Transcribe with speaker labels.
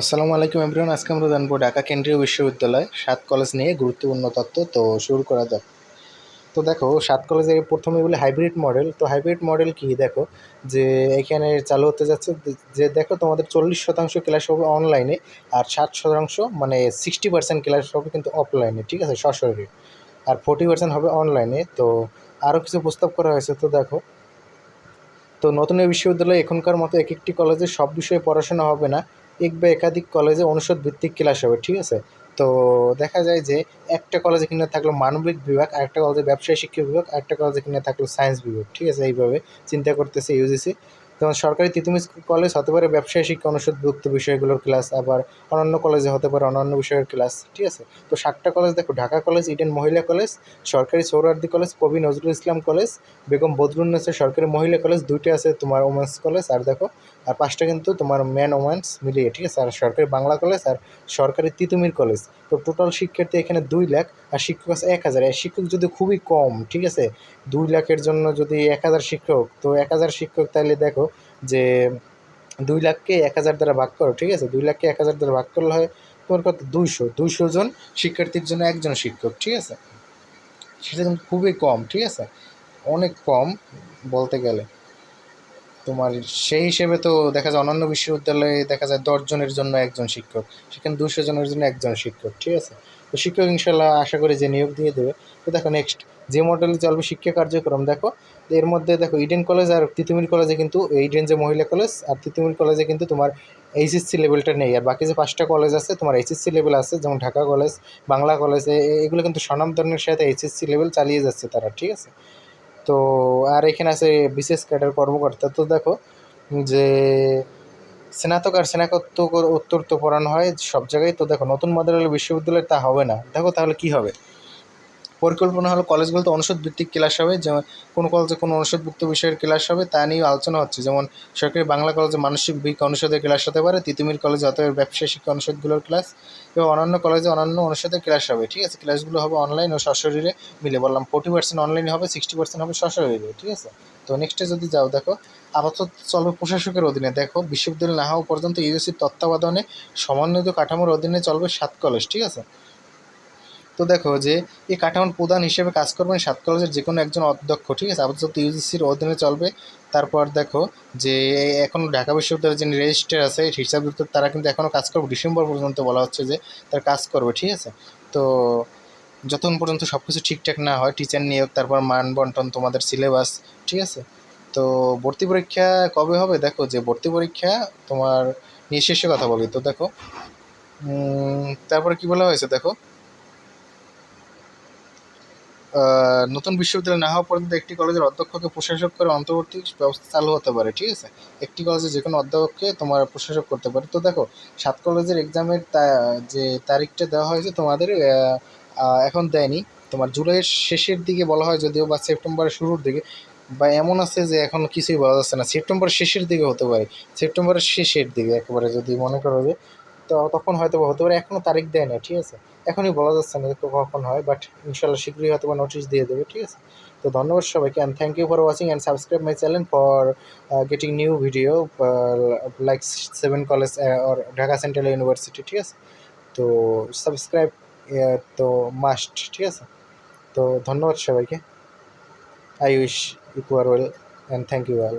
Speaker 1: আসসালামু আলাইকুম এভরিওয়ান, আজকে আমরা জানব ঢাকা কেন্দ্রীয় বিশ্ববিদ্যালয় সাত কলেজ নিয়ে গুরুত্বপূর্ণ তথ্য। তো শুরু করা যাক। তো দেখো, সাত কলেজে প্রথমে বলি হাইব্রিড মডেল। তো হাইব্রিড মডেল কি? দেখো, যে এখানে চালু হতে যাচ্ছে, যে দেখো তোমাদের চল্লিশ শতাংশ ক্লাস হবে অনলাইনে আর ষাট শতাংশ মানে সিক্সটি পার্সেন্ট ক্লাস হবে কিন্তু অফলাইনে ঠিক আছে? সশরীরে। আর ফোর্টি পার্সেন্ট হবে অনলাইনে তো আরও কিছু প্রস্তাব করা হয়েছে, তো দেখো। তো নতুন বিশ্ববিদ্যালয়ে এখনকার মতো এক একটি কলেজে সব বিষয়ে পড়াশোনা হবে না। এক বা একাধিক কলেজে অনুষদ ভিত্তিক ক্লাস হবে, ঠিক আছে? তো দেখা যায় যে একটা কলেজে কিনে থাকল মানবিক বিভাগ আরেকটা কলেজে ব্যবসায় শিক্ষা বিভাগ আরেকটা কলেজে কিনে থাকল সায়েন্স বিভাগ, ঠিক আছে? এইভাবে চিন্তা করতেছে ইউজিসি যেমন সরকারি তিতুমির কলেজ হতে পারে ব্যবসায় শিক্ষা অনুষদভুক্ত বিষয়গুলোর ক্লাস, আবার অন্যান্য কলেজে হতে পারে অন্যান্য বিষয়ের ক্লাস, ঠিক আছে? তো সাতটা কলেজ দেখো, ঢাকা কলেজ, ইডেন মহিলা কলেজ, সরকারি সৌরার্দি কলেজ, কবি নজরুল ইসলাম কলেজ, বেগম বদরুন্নেসা সরকারি মহিলা কলেজ, দুইটা আছে তোমার ওমেন্স কলেজ, আর দেখো, আর পাঁচটা কিন্তু তোমার ম্যান ওমেন্স মিলিয়ে, ঠিক আছে? আর সরকারি বাংলা কলেজ আর সরকারি তিতুমির কলেজ। তো টোটাল শিক্ষার্থী এখানে দুই লাখ, আর শিক্ষক আছে এক হাজার। শিক্ষক যদি খুবই কম, ঠিক আছে? দুই লাখের জন্য যদি এক হাজার শিক্ষক, তো এক হাজার শিক্ষক তাহলে দেখো যে দুই লাখকে এক হাজার দ্বারা ভাগ করো, ঠিক আছে? দুই লাখকে এক হাজার দ্বারা ভাগ করলে হয় তোমার কত? দুইশো। দুইশো জন শিক্ষার্থীর জন্য একজন শিক্ষক, ঠিক আছে? সেটা কিন্তু খুবই কম, ঠিক আছে? অনেক কম বলতে গেলে। তোমার সেই হিসেবে তো দেখা যায় অন্যান্য বিশ্ববিদ্যালয়ে দেখা যায় দশজনের জন্য একজন শিক্ষক, সেখানে দুশো জনের জন্য একজন শিক্ষক, ঠিক আছে? তো শিক্ষক ইনশাল্লাহ আশা করি যে নিয়োগ দিয়ে দেবে। তো দেখো নেক্সট যে মডেলে চলবে শিক্ষা কার্যক্রম, দেখো, এর মধ্যে দেখো ইডেন কলেজ আর তিতুমির কলেজে কিন্তু ইডেন যে মহিলা কলেজ আর তিতুমির কলেজে কিন্তু তোমার এইচএসসি লেভেলটা নেই, আর বাকি যে পাঁচটা কলেজ আছে, তোমার এইচএসসি লেভেল আছে, যেমন ঢাকা কলেজ বাংলা কলেজ এগুলো কিন্তু স্বনামধর্মের সাথে এইচএসসি লেভেল চালিয়ে যাচ্ছে তারা, ঠিক আছে? তো আর এখানে আছে বিশেষ ক্যাডার কর্মকর্তা। তো দেখো, যে স্নাতক আর স্নাতকোত্তর উত্তর তো পড়ানো হয় সব জায়গায়। তো দেখো, নতুন মডেলের বিশ্ববিদ্যালয়ে তা হবে না। দেখো তাহলে কি হবে? পরিকল্পনা হলো কলেজগুলোতে অনুষদ ভিত্তিক ক্লাস হবে, যেমন কোনো কলেজে কোনো অনুষদভুক্ত বিষয়ের ক্লাস হবে, তা নিয়ে আলোচনা হচ্ছে। যেমন সরকারি বাংলা কলেজে মানসিক বিজ্ঞান অনুষদের ক্লাস হতে পারে, তিতুমির কলেজে অতএব ব্যবসায় শিক্ষা অনুষদগুলোর ক্লাস এবং অন্যান্য কলেজে অন্যান্য অনুষদের ক্লাস হবে, ঠিক আছে? ক্লাসগুলো হবে অনলাইন ও সশরীরে মিলে। বললাম ফোর্টি পার্সেন্ট অনলাইনে হবে সিক্সটি পার্সেন্ট হবে সশরীরে, ঠিক আছে? তো নেক্সটে যদি যাও, দেখো, আপাতত চলবে প্রশাসকের অধীনে। দেখো, বিশ্ববিদ্যালয় না হওয়া পর্যন্ত ইউজিসির তত্ত্বাবধানে সমন্বিত কাঠামোর অধীনে চলবে সাত কলেজ ঠিক আছে? তো দেখো যে, এই কাঠামোর প্রধান হিসেবে কাজ করবেন সাত কলেজের যে কোনো একজন অধ্যক্ষ, ঠিক আছে? আপাতত ইউজিসির অধীনে চলবে। তারপর দেখো যে, এখন ঢাকা বিশ্ববিদ্যালয়ের যিনি রেজিস্ট্রার আছে, হিসাব তারা কিন্তু এখনও কাজ করবে। ডিসেম্বর পর্যন্ত বলা হচ্ছে যে, তার কাজ করবে, ঠিক আছে? তো যতক্ষণ পর্যন্ত সব কিছু ঠিকঠাক না হয়, টিচার নিয়োগ, তারপর মান বন্টন, তোমাদের সিলেবাস, ঠিক আছে? তো ভর্তি পরীক্ষা কবে হবে? দেখো যে, ভর্তি পরীক্ষা তোমার নিয়ে শেষে কথা বলি। তো দেখো তারপরে কি বলা হয়েছে? দেখো নতুন বিশ্ববিদ্যালয় না হওয়া পর্যন্ত একটি কলেজের অধ্যক্ষকে প্রশাসক করে অন্তর্বর্তী ব্যবস্থা চালু হতে পারে, ঠিক আছে? একটি কলেজে যে কোনো অধ্যক্ষকে তোমার প্রশাসক করতে পারে। তো দেখো, সাত কলেজের এক্সামের যে তারিখটা দেওয়া হয়েছে তোমাদের এখন দেয়নি। তোমার জুলাইয়ের শেষের দিকে বলা হয় যদিও বা সেপ্টেম্বরের শুরুর দিকে, বা এমন আছে যে এখন কিছুই বলা যাচ্ছে না। সেপ্টেম্বরের শেষের দিকে হতে পারে। সেপ্টেম্বরের শেষের দিকে একেবারে যদি মনে করো যে তো তখন হয়তো হতে পারে এখনও তারিখ দেয় না ঠিক আছে? এখনই বলা যাচ্ছে না কখন হয় বাট ইনশাল্লাহ শীঘ্রই হয়তো বা নোটিশ দিয়ে দেবে, ঠিক আছে? তো ধন্যবাদ সবাইকে and thank you for watching and subscribe my channel for getting new video like seven college or Dhaka central university ঠিক আছে? তো সাবস্ক্রাইব তো মাস্ট ঠিক আছে? তো ধন্যবাদ সবাইকে। I wish you are well and thank you all